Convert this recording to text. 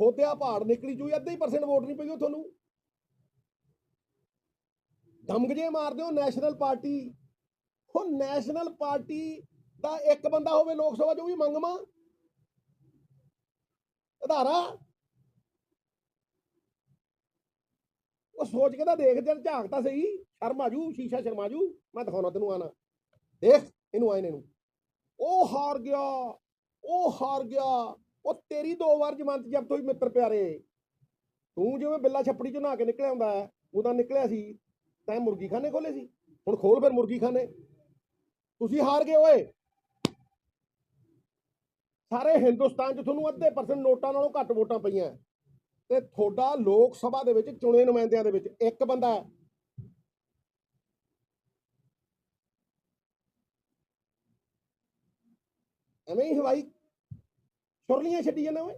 ਖੋਤਿਆ ਪਹਾੜ ਨਿਕਲੀ ਚੋਈ ਅੱਧੇ ਹੀ ਪਰਸੈਂਟ ਵੋਟ ਨਹੀਂ ਪਈ ਉਹ ਤੁਹਾਨੂੰ। ਦਮਗਜੇ ਮਾਰਦੇ ਹੋ ਨੈਸ਼ਨਲ ਪਾਰਟੀ ਉਹ ਨੈਸ਼ਨਲ ਪਾਰਟੀ ਦਾ ਇੱਕ ਬੰਦਾ ਹੋਵੇ ਲੋਕ ਸਭਾ 'ਚ, ਉਹ ਵੀ ਮੰਗਮਾ ਆਧਾਰਾ ਉਹ ਸੋਚ ਕੇ ਤਾਂ ਦੇਖ, ਜਦ ਝਾਕ ਤਾਂ ਸਹੀ। ਸ਼ਰਮ ਆਜੂ ਸ਼ੀਸ਼ਾ ਸ਼ਰਮਾਜੂ ਮੈਂ ਦਿਖਾਉਣਾ ਤੈਨੂੰ ਆਣਾ ਦੇਖ, ਇਹਨੂੰ ਆਇਨੇ ਨੂੰ ਉਹ ਹਾਰ ਗਿਆ, ਉਹ ਹਾਰ ਗਿਆ। ਉਹ ਤੇਰੀ ਦੋ ਵਾਰ ਜ਼ਮਾਨਤ ਜ਼ਬਤ ਹੋਈ ਮਿੱਤਰ ਪਿਆਰੇ। ਤੂੰ ਜਿਵੇਂ ਬਿੱਲਾ ਛੱਪੜੀ ਚੋਂ ਨਹਾ ਕੇ ਨਿਕਲਿਆ ਹੁੰਦਾ ਹੈ, ਨਿਕਲਿਆ ਸੀ ਤੈਂ ਮੁਰਗੀ ਖਾਨੇ ਖੋਲੇ ਸੀ। ਹੁਣ ਖੋਲ ਫਿਰ ਮੁਰਗੀ ਖਾਨੇ ਤੁਸੀਂ ਹਾਰ ਗਏ ਓਏ। ਸਾਰੇ ਹਿੰਦੁਸਤਾਨ 'ਚ ਤੁਹਾਨੂੰ ਅੱਧੇ ਪਰਸੈਂਟ ਨੋਟਾਂ ਨਾਲੋਂ ਘੱਟ ਵੋਟਾਂ ਪਈਆਂ। ਤੇ ਤੁਹਾਡਾ ਲੋਕ ਸਭਾ ਦੇ ਵਿੱਚ ਚੁਣੇ ਨੁਮਾਇੰਦਿਆਂ ਦੇ ਵਿੱਚ ਇੱਕ ਬੰਦਾ ਹੈ। ਐਵੇਂ ਹੀ ਹਵਾਈ ਸੁਰਲੀਆਂ ਛੱਡੀ ਜਾਂਦਾ ਓਏ।